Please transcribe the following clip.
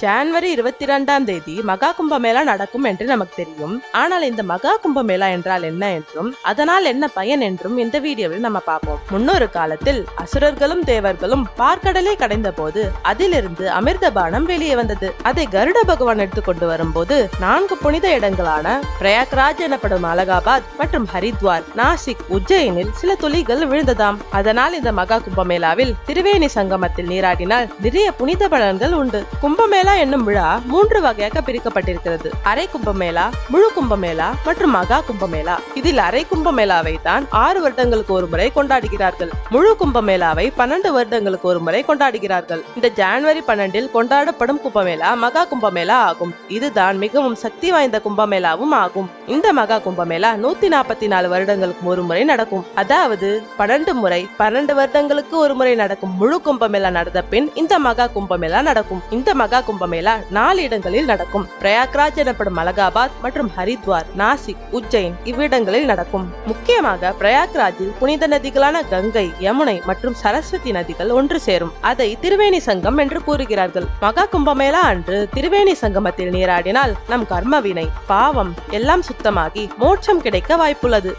January இருபத்தி இரண்டாம் தேதி மகா கும்பமேளா நடக்கும் என்று நமக்கு தெரியும். ஆனால் இந்த மகா கும்பமேளா என்றால் என்ன என்றும் அதனால் என்ன பயன் என்றும் இந்த வீடியோவில் நம்ம பார்ப்போம். முன்னொரு காலத்தில் அசுரர்களும் தேவர்களும் பார்க்கடலை கடைந்த போது அதிலிருந்து அமிர்த பானம் வெளியே வந்தது. அதை கருட பகவான் எடுத்துக்கொண்டு வரும்போது நான்கு புனித இடங்களான பிரயாக்ராஜ் எனப்படும் அலகாபாத் மற்றும் ஹரித்வார் நாசிக் உஜ்ஜயினில் சில துளிகள் விழுந்ததாம். அதனால் இந்த மகா கும்பமேளாவில் திரிவேணி சங்கமத்தில் நீராடினால் நிறைய புனித பலன்கள் உண்டு. கும்பமேளா என்னும் விழா மூன்று வகையாக பிரிக்கப்பட்டிருக்கிறது. அரை கும்பமேளா முழு கும்பமேளா மற்றும் மகா கும்பமேளா. இதில் அரை கும்பமேளாவை தான் ஆறு வருடங்களுக்கு ஒரு முறை கொண்டாடுகிறார்கள். முழு கும்பமேளாவை பன்னெண்டு வருடங்களுக்கு ஒரு முறை கொண்டாடுகிறார்கள். இந்த ஜனவரி பன்னெண்டில் கொண்டாடப்படும் கும்பமேளா மகா கும்பமேளா ஆகும். இதுதான் மிகவும் சக்தி வாய்ந்த கும்பமேளாவும் ஆகும். இந்த மகா கும்பமேளா நூத்தி நாற்பத்தி நாலு வருடங்களுக்கு ஒரு முறை நடக்கும். அதாவது பன்னெண்டு முறை பன்னெண்டு வருடங்களுக்கு ஒரு முறை நடக்கும் முழு கும்பமேளா நடந்த பின் இந்த மகா கும்பமேளா நடக்கும். இந்த மகா கும்பமேளா நாலு இடங்களில் நடக்கும். பிரயாக்ராஜ் எனப்படும் அலகாபாத் மற்றும் ஹரித்வார் நாசிக் உஜ்ஜைன் இவ்விடங்களில் நடக்கும். முக்கியமாக பிரயாக்ராஜில் புனித நதிகளான கங்கை யமுனை மற்றும் சரஸ்வதி நதிகள் ஒன்று சேரும். அதை திருவேணி சங்கம் என்று கூறுகிறார்கள். மகா கும்பமேளா அன்று திருவேணி சங்கமத்தில் நீராடினால் நம் கர்மவினை பாவம் எல்லாம் சுத்தமாகி மோட்சம் கிடைக்க வாய்ப்புள்ளது.